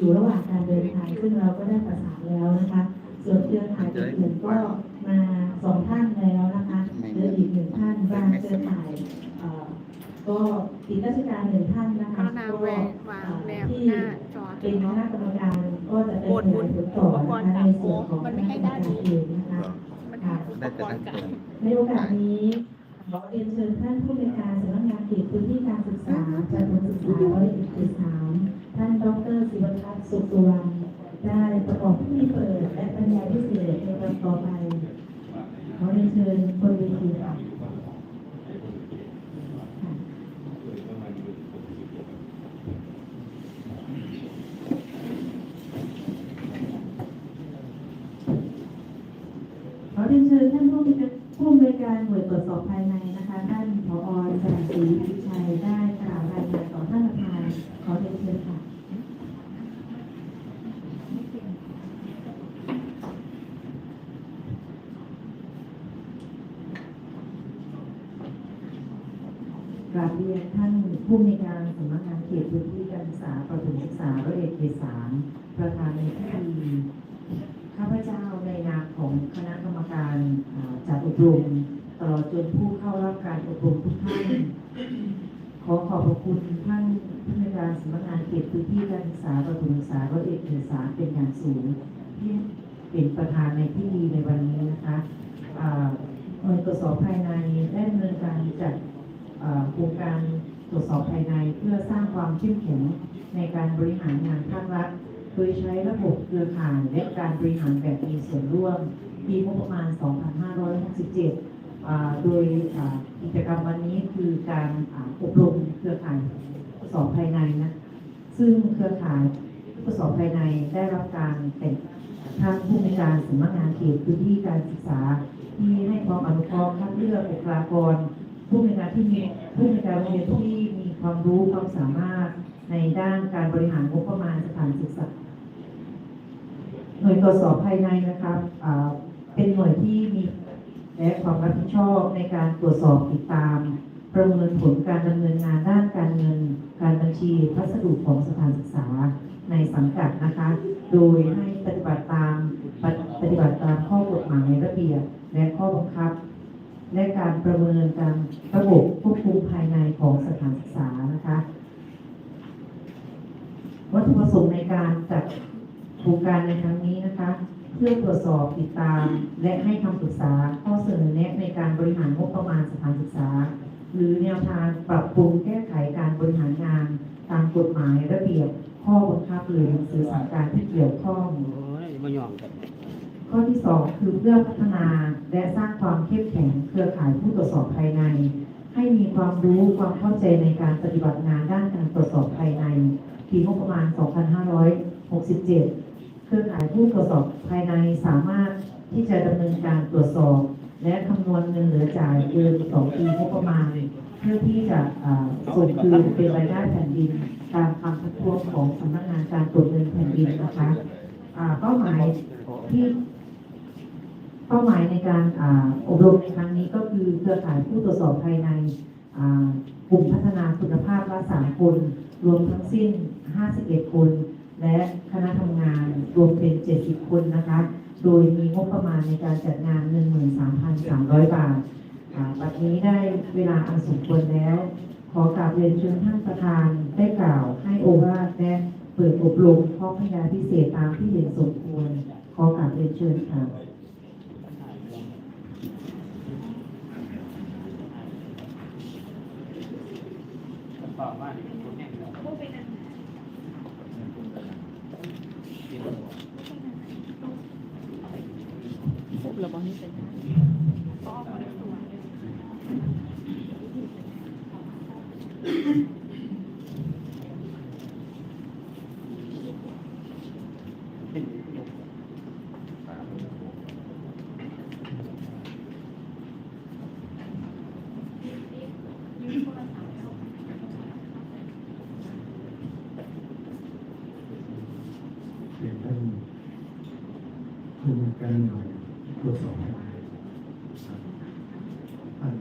อยู่ระหว่างการเดินทางซึ่งเราก็ได้ประสานแล้วนะคะ ส่วนเครือข่ายอื่นก็มาสองท่านแล้วนะคะเหลือีกหนึ่งท่านบางเครือข่ายก็ติดราชการหนึ่งท่านนะคะก็ที่เป็นคณะกรรมการก็จะเป็นหน่วยติดต่อนในส่วนของคณะกรรมการเองนะคะในโอกาสนี้ ขอเรียนเชิญท่านผู้ในการสำนักงานเขตพื้นที่การศึกษาประถมศึกษาร้อยอ็ดเขตสาท่านดรศิวทัฒน์สุขวรรณได้ประกอบพิธีเปิดและบรรยายพิเศษในวันต่อไปขอเรียนเชิญคนเวทีค่ะขอเรียนเชิญท่านผู้มีการ ผู้อำนวยการหน่วยตรวจสอบภายในนะคะท่านผอสรศรีพิชัยได้กล่าวรายงานต่อท่านประธานขอเรียนเชิญค่ะกราบเรียนท่านผู้มีการสำนักงานเขตพื้นที่การศึกษาประถมศึกษาระเอกเขตสามประธานในที่ดี ของคณะกรรมการจัดอบรมตลอดจนผู้เข้ารับการอบรมทุกท่าน ขอขอบคุณท่านผู้ในการสำนักงานเขตพื้นที่การศึกษาประถมศึกษาร้อยเอ็ดหนึ่งสารเป็นอย่างสูงที่เป็นประธานในที่ดีในวันนี้นะคะหน่วยตรวจสอบภายในได้ดำเนินการจัดโครงการตรวจสอบภายในเพื่อสร้างความเข้มแข็งในการบริหารงานภาครัฐ โดยใช้ระบบเครือข่ายและการบริหารแบบมีส่วนร่วม ปีงบประมาณ 2567 โดยกิจกรรมวันนี้คือการอบรมเครือข่ายสอบภายในนะ ซึ่งเครือข่ายผู้สอบภายในได้รับการแต่งทางผู้มีการสำนักงานเขตพื้นที่การศึกษา ที่ให้ความอนุเคราะห์คัดเลือกบุคลากร ผู้มีการที่มีผู้มีการโรงเรียนที่มีความรู้ความสามารถ ในด้านการบริหารงบประมาณสถานศึกษาหน่วยตรวจสอบภายในนะครับเป็นหน่วยที่มีและความรับผิดชอบในการตรวจสอบติดตาม ประเมินผลการดำเนินงานด้านการเงิน การบัญชีพัสดุของสถานศึกษาในสังกัดนะคะ โดยให้ปฏิบัติตามปฏิบัติตามข้อกฎหมายระเบียบและข้อบังคับ และการประเมินการระบบควบคุมภายในของสถานศึกษานะคะ วัตถุประสงค์ในการจัดโครงการในครั้งนี้นะคะ เพื่อตรวจสอบติดตาม และให้คำปรึกษาข้อเสนอแนะในการบริหารงบประมาณสถานศึกษา หรือแนวทางปรับปรุงแก้ไขการบริหารงาน ตามกฎหมายระเบียบข้อบังคับหรือหนัสือสั่การที่เกี่ยวข้องข้อที่ 2 คือเพื่อพัฒนาและสร้างความเข้มแข็งเครือข่ายผู้ตรวจสอบภายใน ให้มีความรู้ความเข้าใจในการปฏิบัติงานด้านการตรวจสอบภายใน ปีงบประมาณ 2567 เครือข่ายผู้ตรวจสอบภายในสามารถที่จะดำเนินการตรวจสอบ และคำนวณเงินเหลือจ่ายเกิน2ปีงบประมาณ เพื่อที่จะส่งคืนเป็นรายได้แผ่นดิน ตามคำทักท้วงของสำนักงานการตรวจเงินแผ่นดินนะคะเป้าหมายที่เป้าหมายในการอบรมในครั้งนี้ก็คือเครือข่ายผู้ตรวจสอบภายในกลุ่มพัฒนาคุณภาพละสามคน รวมทั้งสิ้น 51 คน และคณะทำงานรวมเป็น 70 คนนะคะ โดยมีงบประมาณในการจัดงาน 13,300 บาทบัดนี้ได้เวลาอันสมควรแล้ว ขอกราบเรียนเชิญท่านประธานได้กล่าวให้โอวาทและเปิดอบรมข้อพยาพิเศษตามที่เห็นสมควร ขอกราบเรียนเชิญค่ะตอบา นี้เป็นก็ออกมาได้สวยเป็นท่านผู้ก ตรวจสอบอัน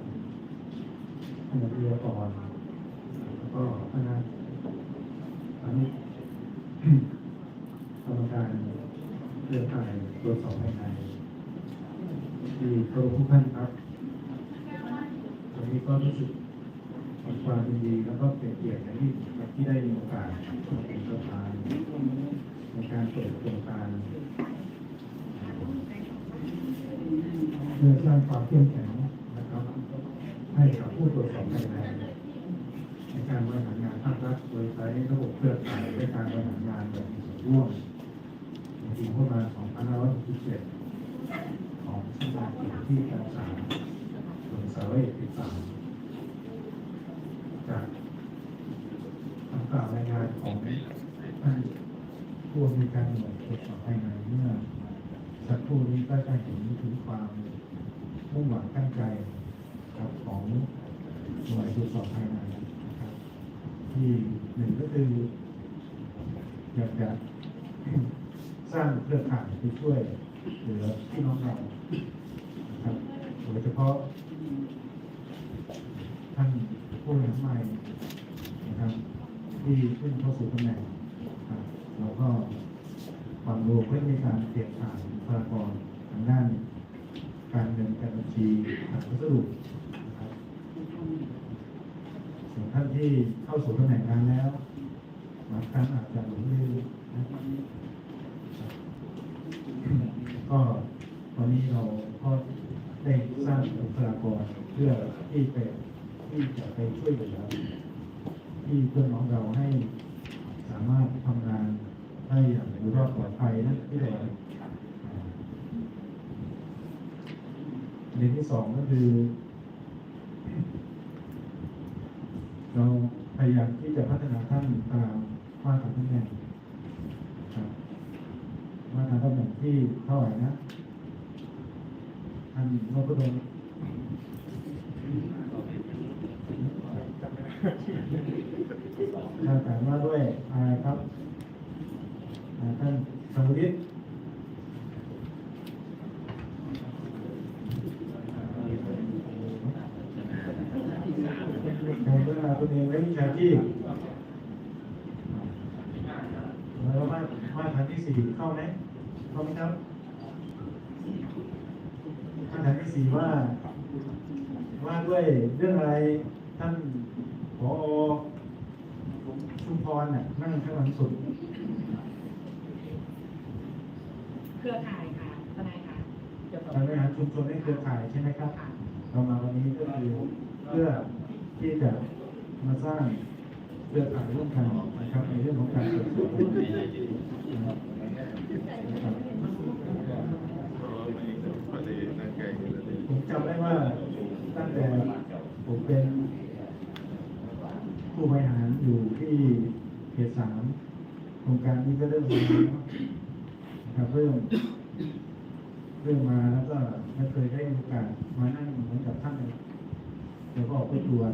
อันเดียาอนแล้วก็คณะอนุกรรมการเรื่องการตรวจสอบภายในที่เคารพทุกท่นครับวันนี้ก็รู้สึกความยินดีแล้วก็เป็นเกียรติที่ที่ได้มีโอกาสเป็นประธานในการเปิดโครงการ ความเข้มแข็งนะครับ ให้กับผู้ตรวจสอบภายในในการบริหารงานภาครัฐโดยใช้ระบบเครือข่ายในการบริหารงานแบบมีส่วนร่วมในปีงบประมาณ2567ของสำนักงานเขตที่การศึกษาส่วนสารเอกติดสามจากคำกล่าวรายงานของท่านผู้อำนวยการหน่วยตรวจสอบภายในเมื่อสักครู่นี้ก็จะเห็นถึงความ มุ่งหวังตั้งใจครับของหน่วยตรวจสอบภายในนะครับที่หนึ่งก็คืออยากจะสร้างเครือข่ายที่ช่วยเหลือพี่น้องเรานะครับโดยเฉพาะท่านผู้บริหารใหม่นะครับที่ขึ้นเข้าสู่ตำแหน่งครับแล้วก็ความรู้เพื่อในการเปลี่ยนผ่านบุคลากรทางด้านการเงินการ บัญชีทางวัสดุนะครับส่วนท่านที่เข้าสู่ตำแหน่งงานแล้วบางครั้งอาจจะหลงลืมนะครับก็ตอนนี้เราก็ได้สร้างบุคลากรเพื่อที่ไปที่จะไปช่วยเหลือที่เพื่อนน้องเราให้สามารถทำงานได้อย่างรอดปลอดภัยนะที่เรา เรื่องที่สองก็คือ เราพยายามที่จะพัฒนาท่านตามมาตรฐานตำแหน่งมาตรฐานตำแหน่งที่เท่าไหร่นะท่านนพดลถ้าถามว่าด้วยอะไรครับท่านสมุทิตการพัฒนาตนเองและวิ ชาชีพแล้วมามาตรฐานที่สี่เข้าไหมเข้าไหมครับมาตรฐานที่สี่ว่า ว่าด้วยเรื่องอะไรท่านผอชุมพรน่ะนั่งข้างหลังสุด เครือข่ายค่ะทนายค่ะเกี่ยวกับการบริหารชุมชนในเครือข่ายใช่ไหมครับ เรามาวันนี้ก็คือเพื่อที่จะ มาสร้างเครือข่ายร่วมกันนะครับในเรื่องของการตรวจสอบนะครับผมจำได้ว่าตั้งแต่ผมเป็นผู้บริหารอยู่ที่เขตสามโครงการนี้ก็เริ่มมานะครับเริ่มเรื่องมาแล้วก็ไม่เคยได้มีโอกาสมานั่งเหมือนกับท่านเลยเดี๋ยวก็ออกไปตรวจ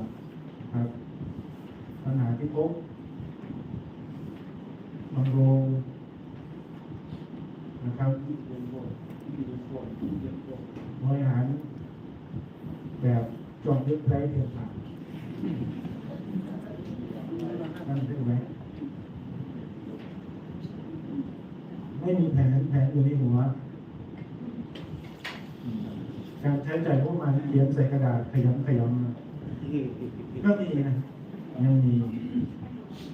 ปัญหาที่พบบางโรงนะครับบริหารแบบจอมยุทธไร้เทียมทานนั่นถูกไหมไม่มีแผนแผนอยู่ในหัว การใช้จ่ายงบประมาณเขียนใส่กระดาษขยำขยำก็มีนะ ยังมี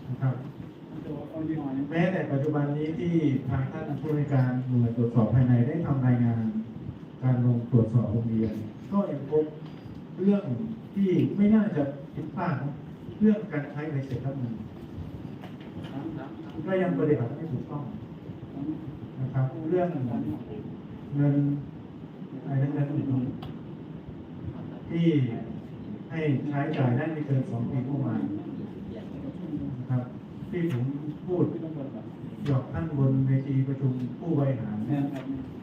นะครับแม้แต่ปัจจุบันนี้ที่ทางท่านผู้ในการหน่วยตรวจสอบภายในได้ทำรายงาน การลงตรวจสอบโรงเรียน ก็ยังพบเรื่องที่ไม่น่าจะผิดพลาดเรื่องการใช้ใบเสร็จรับเงินก็ยังปฏิบัติไม่ถูกต้องนะครับ เรื่องเงินอะไรนั้นนั้นที่ ให้ใช้จ่ายได้ไม่เกินสองปีประมาณนะครับที่ผมพูดหยอกท่านบนเวทีประชุมผู้บริหารเนี่ย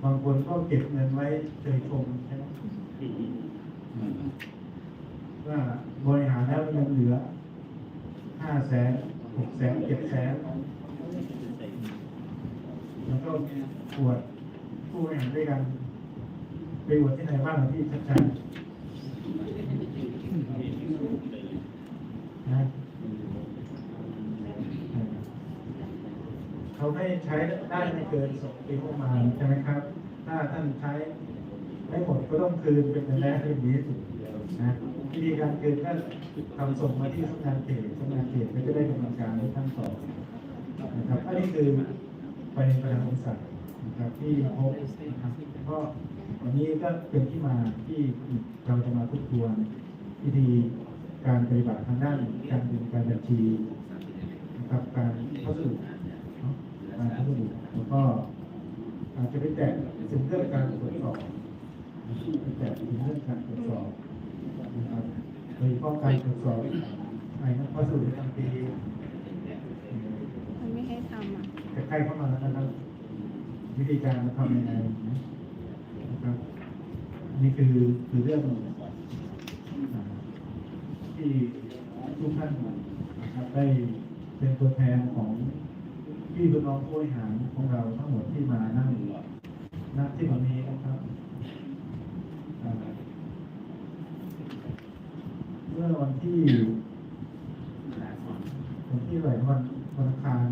บางคนก็เก็บเงินไว้เฉยชมใช่ไหมว่าบริหารแล้วเงินเหลือห้าแสนหกแสนเจ็ดแสนแล้วก็ปวดผู้บริหารด้วยกันไปบวชที่ไหนบ้างพี่ชัดๆ นะเขาให้ใช้ได้ไม่เกินสองปีงบประมาณใช่ไหมครับ ถ้าท่านใช้ไม่หมดก็ต้องคืนเป็นเงินแรกที่ดีที่สุดนะวิธีการคืนก็ทำส่งมาที่สำนักงานเขตสำนักงานเขตก็จะได้ดำเนินการให้ท่านต่อนะครับอันนี้คือประเด็นปัญหาของสัตว์นะครับที่พบนะครับก็วันนี้ก็เป็นที่มาที่เราจะมาทบทวน วิธีการปฏิบัติทางด้านการเงินการบัญชีนะครับการพัสดุเนาะการพัสดุแล้วก็อาจจะไปแตะถึงเรื่องการตรวจสอบไปแตะถึงเรื่องการตรวจสอบนะครับโดยเฉพาะการตรวจสอบไอ้นักพัสดุทางปีมันไม่ให้ทำอะจะใกล้เข้ามาแล้วนะครับวิธีการทำยังไงนะครับนี่คือคือเรื่องอ่า ที่ทุกท่านนะครับได้เป็นตัวแทนของพี่พี่น้องผู้บริหารของเราทั้งหมดที่มานั่งณที่วันนี้นะครับเมื่อวันที่วันที่ไหนวันวันอังคาร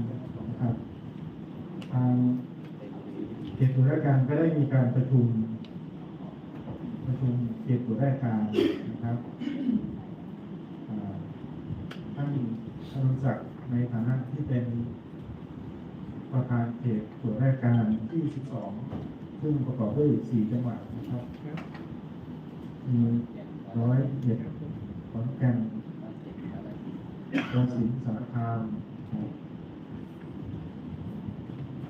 นะครับทางเขตตุลาการก็ได้มีการประชุมประชุมเขตตุลาการนะครับ อนุศักในฐานะที่เป็นประธานเขตตุลาการที่ 12 ซึ่งประกอบด้วย 4 จังหวัดนะครับ มีร้อยเอ็ดขอนแก่นกระสินสารคามนะครับ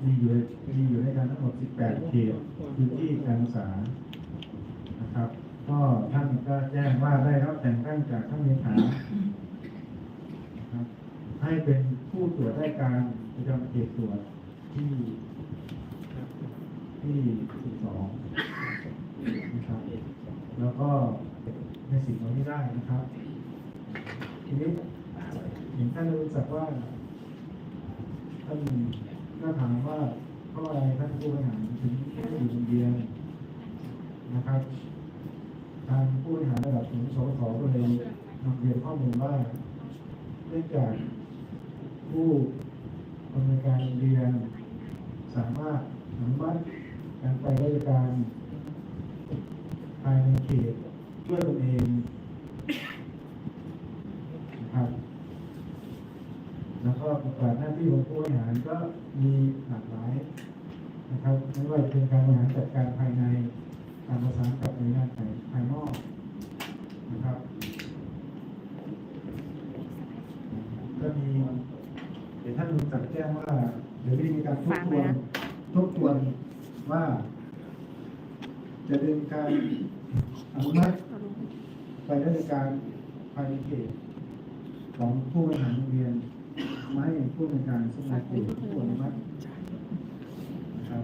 มีอยู่มีอยู่ในการทั้งหมด 18 เขตพื้นที่การศึกษานะครับ ก็ท่านก็แจ้งว่าได้รับแต่งตั้งจากท่านเลขา นะครับ ให้เป็นผู้ตรวจได้การประจำเขตตรวจที่ที่12นะครับ แล้วก็ในสิ่งเหล่านี้ได้นะครับ ทีนี้เห็นท่านรู้สึกว่าท่านก็ถามว่าเพราะอะไรท่านผู้บริหารถึงไม่อยู่คนเดียวนะครับ ทางผู้บริหารระดับสูงสสก็เลยนำเรียนข้อมูลว่า เนื่องจากผู้ดำเนิการเรียน สามารถอนุมัติการไปราชการภายในเขตด้วยตนเองนะครับแล้วก็บทบาทหน้าที่ของผู้บริหารก็มีหลากหลายนะครับไม่ว่าจะเป็นการบริหารจัดการภายในการประสานกับหน่วยงานภายนอกนะครับ ก็มีเดี๋ยวท่านลุงจัดแจ้งว่าเดี๋ยวมีการทบทวนทบทวนว่า จะดำเนินการอนุมัติเอาลงไปราชการภายในเขตของผู้บริหารโรงเรียนไม่ให้ผู้บริการสมัครเขตผู้อนุมัตินะครับ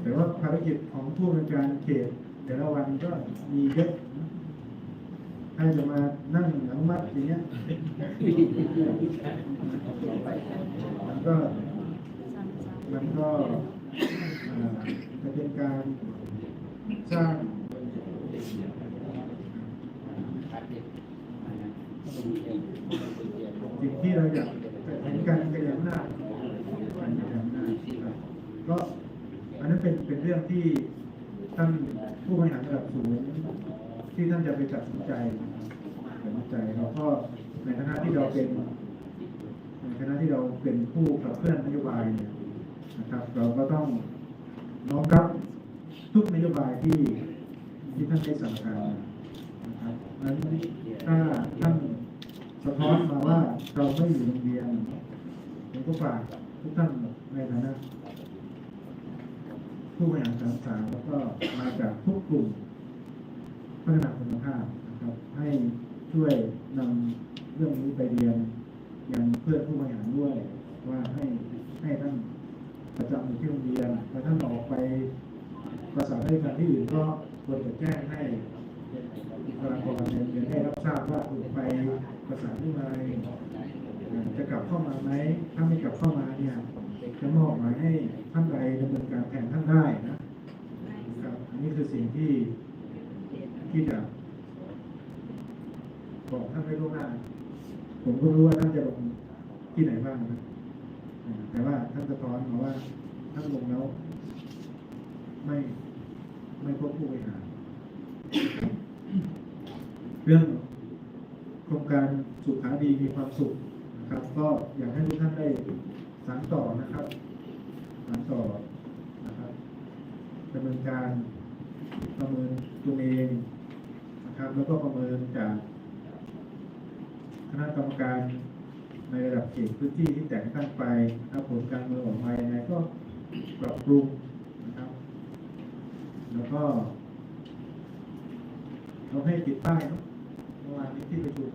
แต่ว่าภารกิจของผู้บริการเขตแต่ละวันก็มีเยอะนะถ้าจะมานั่งหลังมัดอย่างเงี้ยมันก็มันก็จะเป็นการสร้างสิ่งที่เราอยากเห็นการขยับหน้าการขยับหน้าครับก็อันนั้นเป็นเป็นเรื่องที่ท่านผู้บริหารระดับสูง ที่ท่านจะไปตัดสินใจตัดสินใจเราก็ในฐานะที่เราเป็นในฐานะที่เราเป็นผู้ขับเคลื่อนนโยบายเนี่ยนะครับ เราก็ต้องน้อมรับทุกนโยบายที่ที่ท่านได้สั่งการนะครับนั้นถ้าท่านสะท้อนมาว่าเราไม่อยู่โรงเรียนผมก็ฝากทุกท่านในฐานะผู้บริหารการศึกษาแล้วก็มาจากทุกกลุ่ม พัฒนาคุณภาพนะครับให้ช่วยนำเรื่องนี้ไปเรียนยังเพื่อนผู้บริหารด้วย ว่าให้ให้ท่านประจำอยู่ที่โรงเรียนแล้วท่านออกไปประสานให้การที่อื่นก็ควรจะแจ้งให้บุคลากรในโรงเรียนได้รับทราบว่าคุณไปประสานที่ไหนจะกลับเข้ามาไหมถ้าไม่กลับเข้ามาเนี่ยจะมอบหมายให้ท่านใดดำเนินการแทนท่านได้นะครับอันนี้คือสิ่งที่ ที่จะบอกท่านไว้ล่วงหน้า ผมก็รู้ว่าท่านจะลงที่ไหนบ้างนะแต่ว่าท่านสะท้อนมาว่าท่านลงแล้ว ไม่ไม่พบผู้บริหารเรื่องโครงการสุขาดีมีความสุขนะครับ ก็อยากให้ทุกท่านได้สานต่อนะครับสานต่อนะครับดำเนินการประเมินตัวเองนะครับ แล้วก็ประเมินจากคณะกรรมการในระดับเขตพื้นที่ที่แต่งตั้งไปนะครับผลการเมืองออกมายังไงก็ปรับปรุงนะครับ แล้วก็เราให้ติดป้ายเนอะเมื่อวานนี้ที่ประชุม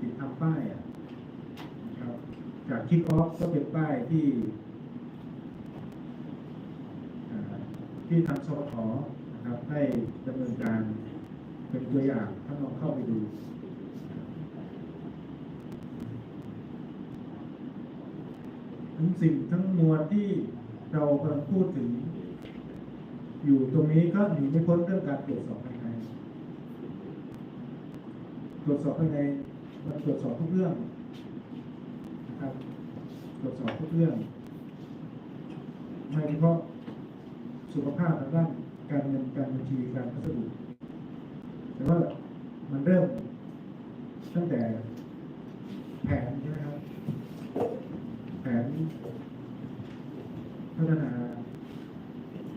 ติดทำป้ายอะครับ จากคิกออฟก็เป็นป้ายที่ที่ทางสวทนะครับได้ดำเนินการ เป็นตัวอย่างท่านลองเข้าไปดูทั้งสิ่งทั้งมวลที่เรากำลังพูดถึง อยู่ตรงนี้ก็หนีไม่พ้นเรื่องการตรวจสอบภายในตรวจสอบภายในมันตรวจสอบทุกเรื่องนะครับ ตรวจสอบทุกเรื่องไม่เฉพาะสุขภาพทางด้านการเงินการบัญชีการพัสดุ แต่ว่ามันเริ่มตั้งแต่แผนใช่ไหมครับ แผนพัฒนา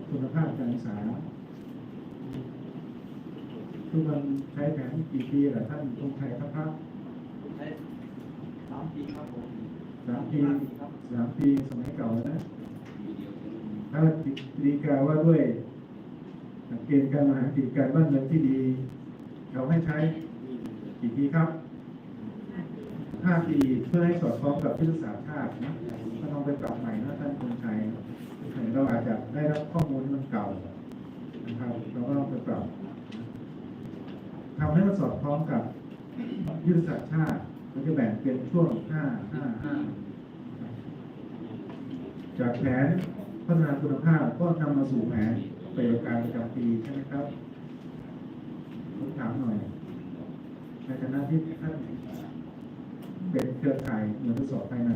คุณภาพการศึกษาทุกวันใช้แผนกี่ปีล่ะท่านตรงไทยครับครับใช้สามปีครับผมสามปีสามปีสมัยเก่านะ ถ้าดีกาว่าด้วยเกณฑ์การบริหารกิจการบ้านเมืองที่ดี เราให้ใช้กี่ปีครับห้าปีเพื่อให้สอดคล้องกับยุทธศาสตร์ชาตินะก็ต้องไปปรับใหม่นะท่านคนชัยเราอาจจะได้รับข้อมูลที่มันเก่านะครับเราก็ต้องไปปรับทำให้มันสอดคล้องกับยุทธศาสตร์ชาติมันจะแบ่งเป็นช่วงห้าห้าห้าจากแผนพัฒนาคุณภาพก็นำมาสู่แผนปฏิบัติการประจำปีใช่ไหมครับ ผมถามหน่อย ในฐานะที่ท่านเป็นเครือข่ายหน่วยทดสอบภายใน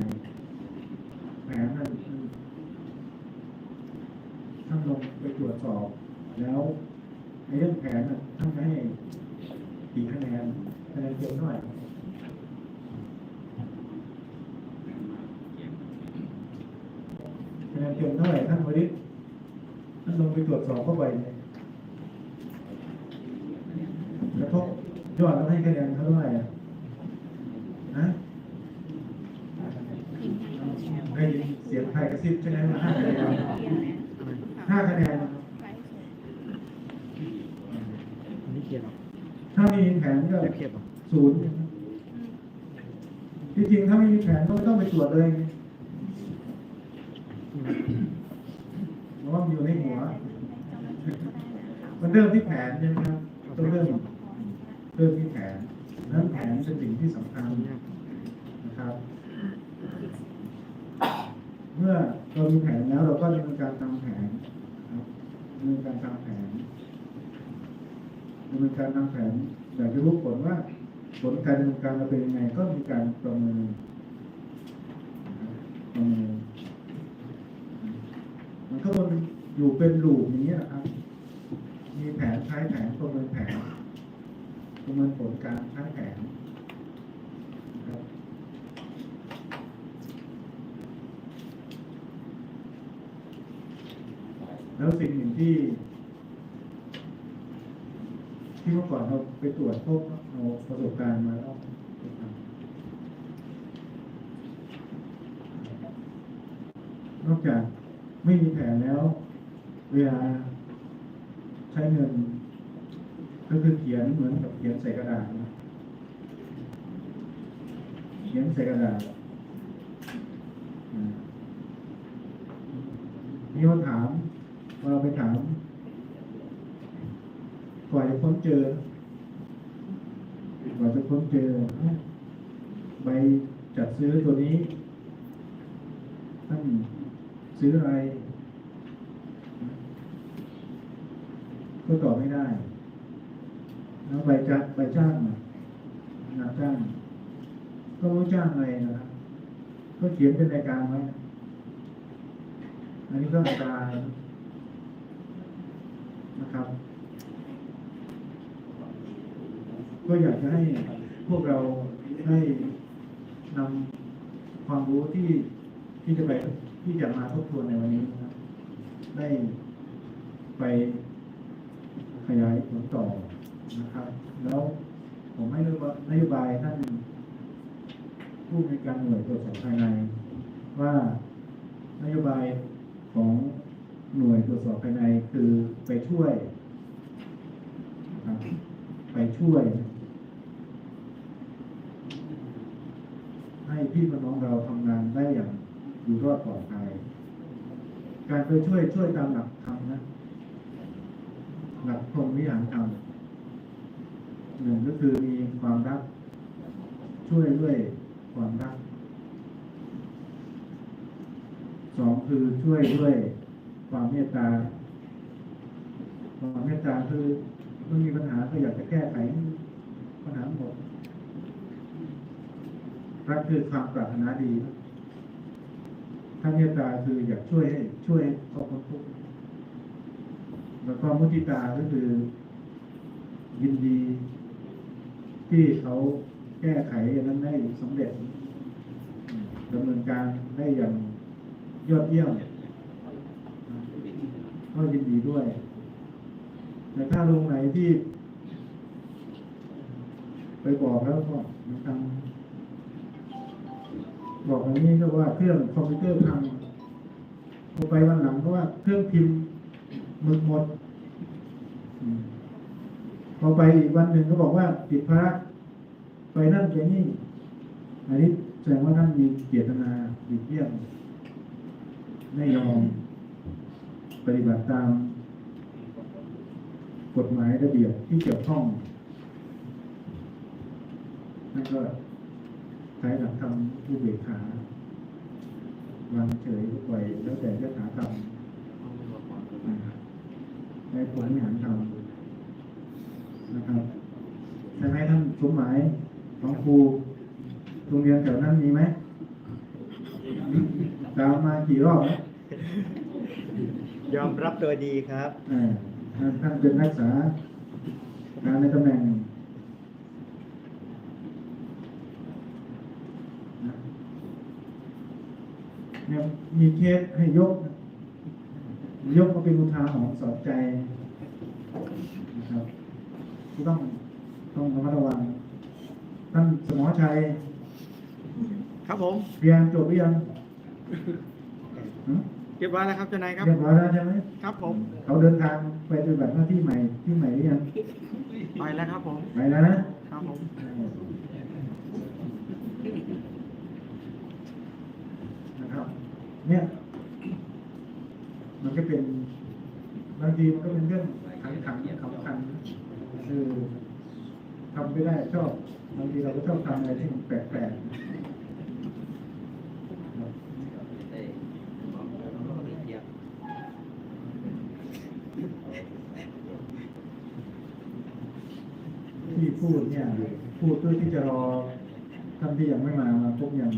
แผนนั้นท่านลงไปตรวจสอบ แล้วในเรื่องแผนน่ะท่านให้กี่คะแนนคะแนนเต็มเท่าไหร่คะแนนเต็มเท่าไหร่ท่านวริศท่านลงไปตรวจสอบเข้าไปเนี่ยกระทบ ยอดแล้วให้คะแนนเขาเท่าไหร่อะนะได้ยินเสียงไทยกระซิบใช่ไหมห้าคะแนนห้าคะแนนอันนี้เขียนถ้าไม่มีแผนก็ศูนย์ที่จริงถ้าไม่มีแผนก็ไม่ต้องไปตรวจเลยเพราะว่ามันอยู่ในหัว มันเริ่มที่แผนใช่ไหมครับต้องเริ่มเริ่มที่แผนนั้นแผนเป็นสิ่งที่สำคัญนะครับ เมื่อเรามีแผนแล้วเรา การทำแผนครับดำเนินการทำแผนดำเนินการทำแผนอยากจะรู้ผลว่า ผลการดำเนินการเราเป็นยังไง ก็มีการประเมินประเมินมันก็วนอยู่เป็นลูปอย่างนี้นะครับ มีแผนใช้แผนประเมินแผนประเมินผลการใช้แผนนะครับ แล้วสิ่งหนึ่งที่ที่เมื่อก่อนเราไปตรวจพบเอาประสบการณ์มาแล้วนอกจากไม่มีแผนแล้ว เวลาใช้เงิน ก็คือเขียนเหมือนกับเขียนใส่กระดาษนะเขียนใส่กระดาษอ่ามีคนถามพอเราไปถามกว่าจะค้นเจอกว่าจะค้นเจอเอ้าใบจัด ซื้อตัวนี้ท่านซื้ออะไร ก็ตอบไม่ได้ แล้วใบจ้างใบจ้างนะงาจ้างก็รู้จ้างอะไรนะครับก็เขียนเป็นรายการไว้อันนี้ก็อัตรานะครับ ก็อยากจะให้พวกเราได้ นำความรู้ที่ที่จะไปที่จะมาทบทวนในวันนี้นะครับ ได้ไปขยายผลต่อนะครับ แล้วผมให้นโยบายท่านผู้ในการหน่วยตรวจสอบภายใน ว่านโยบายของหน่วยตรวจสอบภายในคือไปช่วย ไปช่วย ให้ พี่น้องเราทำงานได้อย่างอยู่รอดปลอดภัยการไปช่วยช่วยตามหลักธรรมนะหลักพรหมวิหารธรรมหนึ่งก็คือมีความรัก ช่วยด้วยความรักสองคือช่วยด้วยความเมตตา ความเมตตาคือเมื่อมีปัญหาก็อยากจะแก้ไขปัญหาหมด รักคือความปรารถนาดีถ้าเมตตาคืออยากช่วยให้ช่วยให้เขาพ้นทุกข์แล้วก็มุทิตาก็คือ ยินดี ที่เขาแก้ไขอันนั้นได้สำเร็จดำเนินการได้อย่างยอดเยี่ยมก็ยินดีด้วย แต่ถ้าโรงไหนที่ ไปบอกแล้วก็มันทำ บอกอย่างนี้ก็ว่าเครื่องคอมพิวเตอร์พังพอไปวันหลังก็ว่าเครื่องพิมพ์มึกหมดพอไปอีกวันหนึ่งก็บอกว่าติดภาระไปนั่นไปนี่อันนี้แสดงว่าท่านมีเจตนาดีเยี่ยมไม่ยอมปฏิบัติตาม กฎหมายระเบียบที่เกี่ยวข้องนั่นก็ ใช้หลักธรรมผู้เบกขาวางเฉยปล่อยแล้วแต่ยถากรรมนะครับในผลงานทำนะครับใช่ไหมท่านสมหมายของครูโรงเรียนแถวนั้นมีไหมตามมากี่รอบแล้วยอมรับตัวดีครับเอ่อท่านท่านเป็นนักศึกษาการในตำแหน่งนะเนี่ย มีเคสให้ยก ยกมาเป็นอุทาหรณ์สอนใจนะครับที่ต้องต้องระมัดระวังท่านสมอชัย ครับผมเรียนจบหรือยังหือเรียบร้อยแล้วครับเจ้านายครับเรียบร้อยแล้วใช่ไหมครับผม เขาเดินทางไปปฏิบัติหน้าที่ใหม่ที่ใหม่หรือยังไปแล้วครับผมไปแล้วนะครับผม นะครับ เนี่ยมันก็เป็นบางทีมันก็เป็นเรื่องขังขังขำขันคือทำไม่ได้ชอบบางทีเราก็ชอบทำอะไรที่มันแปลกๆที่พูดเนี่ยพูดเพื่อที่จะรอท่านที่ยังไม่มามาพบยัง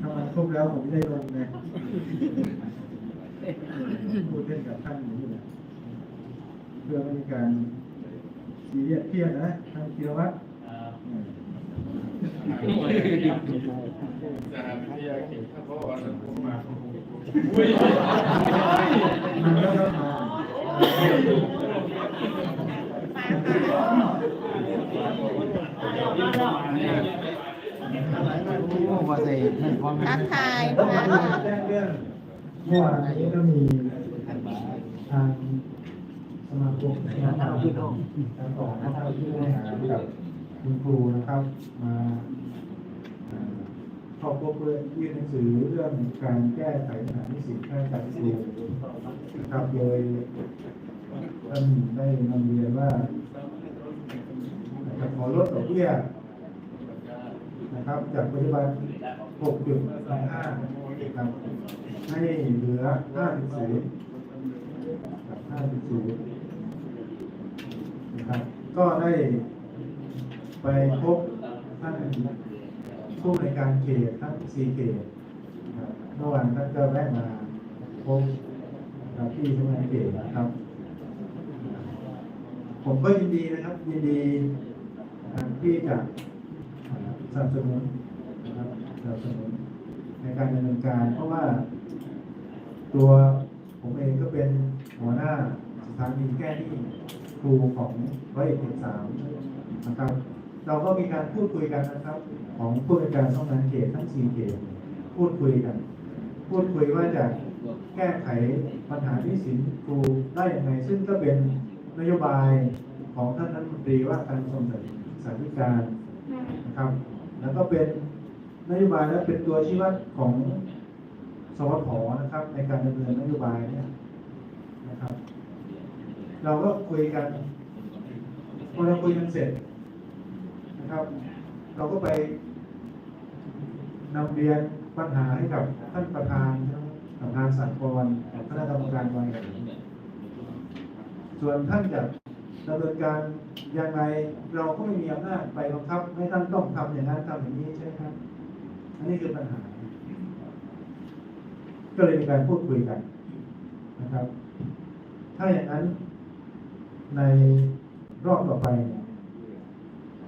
ถ้ามันครบแล้วผมจะได้ลงไงพูดเล่นกับท่านอย่างนี้แหละเพื่อไม่มีการซีเรียสเครียดนะท่านเกียววัตรอืมสหวิทยาเขตถ้าพ่อวันนั้นผมมาอุ้ยมันก็ต้องมา โอ้ว่าใส่ไม่พร้อมทักทายแจ้ค่ะงเรื่องเมื่อวานนี้ก็มีทางสมาคมงานเอาขึ้นห้องทางของนะครับที่ได้หากับคุณครูนะครับ มาเอ่อขอบพบยื่นหนังสือเรื่องการแก้ไขปัญหานิสิตให้กับครูนะครับโดยท่านได้นำเรียนว่าจะขอลดดอกเบี้ย นะครับจากปัจจุบัน6จุด5ครับให้เหลือ 5.0ครับ5.0นะครับ ก็ได้ไปพบท่านผู้ในการเขตท่านซีเขตเมื่อวานท่านก็แวะมาพบกับที่ทำงานเขตนะครับ ผมก็ยินดีนะครับยินดีที่จะ นับสนุนนะครับสนับสนุนในการดำเนินการ เพราะว่า ตัวผมเองก็เป็นหัวหน้าสถานีแก้หนี้ครูของร้อยเอกสามนะครับ เราก็มีการพูดคุยกันนะครับ ของผู้ในวยการสำนักงานเขตทั้งสี่เขตพูดคุยกัน พูดคุยว่าจะแก้ไขปัญหาที่สินครูได้อย่างไรซึ่งก็เป็นนโยบายของท่านรัฐมนตรีว่าการกระทรวงศึกษาธิการนะครับ แล้วก็เป็นนโยบายและเป็นตัวชี้วัดของสวทนะครับ ในการดำเนินนโยบายเนี่ยนะครับ เราก็คุยกันพอเราคุยกันเสร็จนะครับ เราก็ไปนำเรียนปัญหาให้กับท่านประธานประธานสากลกับคณะกรรมการบริหารส่วนท่านจะ ดำเนินการยังไงเราก็ไม่มีอำนาจไปบังคับ ให้ท่านต้องทำอย่างนั้นทำอย่างนี้ใช่ไหมครับอันนี้คือปัญหา ก็เลยมีการพูดคุยกันนะครับ ถ้าอย่างนั้นในรอบต่อไปเนี่ย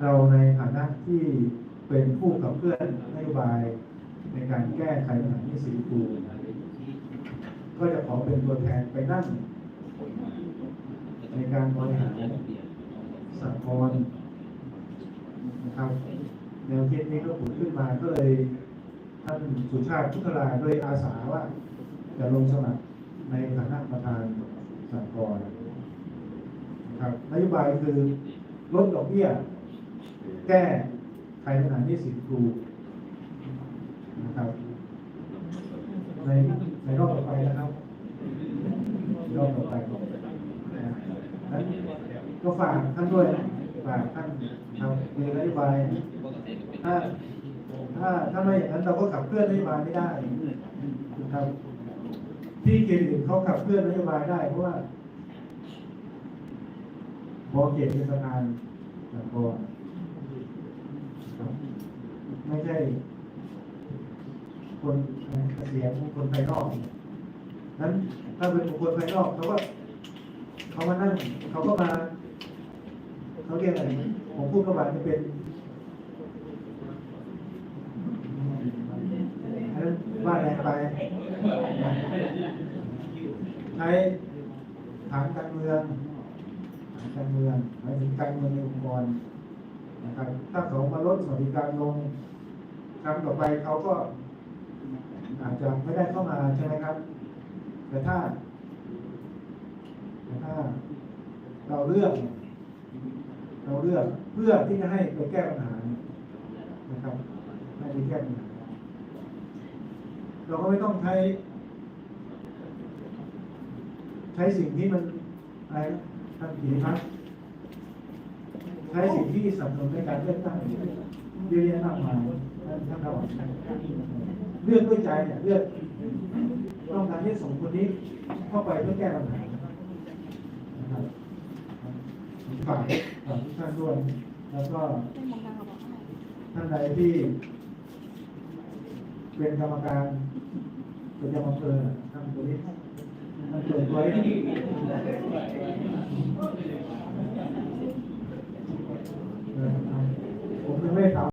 เราในฐานะที่เป็นผู้ขับเคลื่อนนโยบายในการแก้ไขปัญหาที่สีครูก็จะขอเป็นตัวแทนไปนั่ง ในการบริหารสหกรณ์นะครับแนวคิดนี้ก็ผุดขึ้นมาก็เลยท่านสุชาติพุทธราโดยอาสาว่า จะลงสมัครในฐานะประธานสหกรณ์นะครับนโยบายคือลดดอกเบี้ย แก้ไขปัญหาหนี้สินครูนะครับในในรอบต่อไปนะครับรอบต่อไปนะนั้น ก็ฝากท่านด้วยนะฝากท่านทำมีนโยบายถ้าถ้าถ้าไม่อย่างนั้นเราก็ขับเคลื่อนนโยบายไม่ได้นะครับที่เขตอื่นเขาขับเคลื่อนนโยบายได้เพราะว่าพอเขตเป็นประธานสังกรครับไม่ใช่ คนเสียงคนภายนอกนั้นถ้าเป็นบุคคลภายนอกเขาก็เขามานั่งเขาก็มา เขาเรียกอะไรผมพูดกระบาดจะเป็นอันนั้นว่าแรงไปใช้ฐานการเมืองฐานการเมืองหมายถึงการเมืองในองค์กรนะครับถ้าเขามาลดสวัสดิการลงครั้งต่อไปเขาก็อาจจะไม่ได้เข้ามาใช่ไหมครับ แต่ถ้าแต่ถ้าเราเลือก เราเลือกเพื่อที่จะให้ไปแก้ปัญหานะครับให้ไปแก้ปัญหาเราก็ไม่ต้องใช้ ใช้สิ่งที่มันอะไรท่านผีพัฒน์ใช้สิ่งที่สนับสนุนในการเลือกตั้งเยอะแยะมากมายท่านท่านระวังเลือกด้วยใจเนี่ยเลือกต้องการที่ส่งคนนี้เข้าไปเพื่อแก้ปัญหานะครับ ฝากฝากทุกท่านด้วย แล้วก็ท่านใดที่ เป็นกรรมการประจำอำเภอทำตัวนี้ทำเปิดไว้เออผมยังไม่ได้ทำ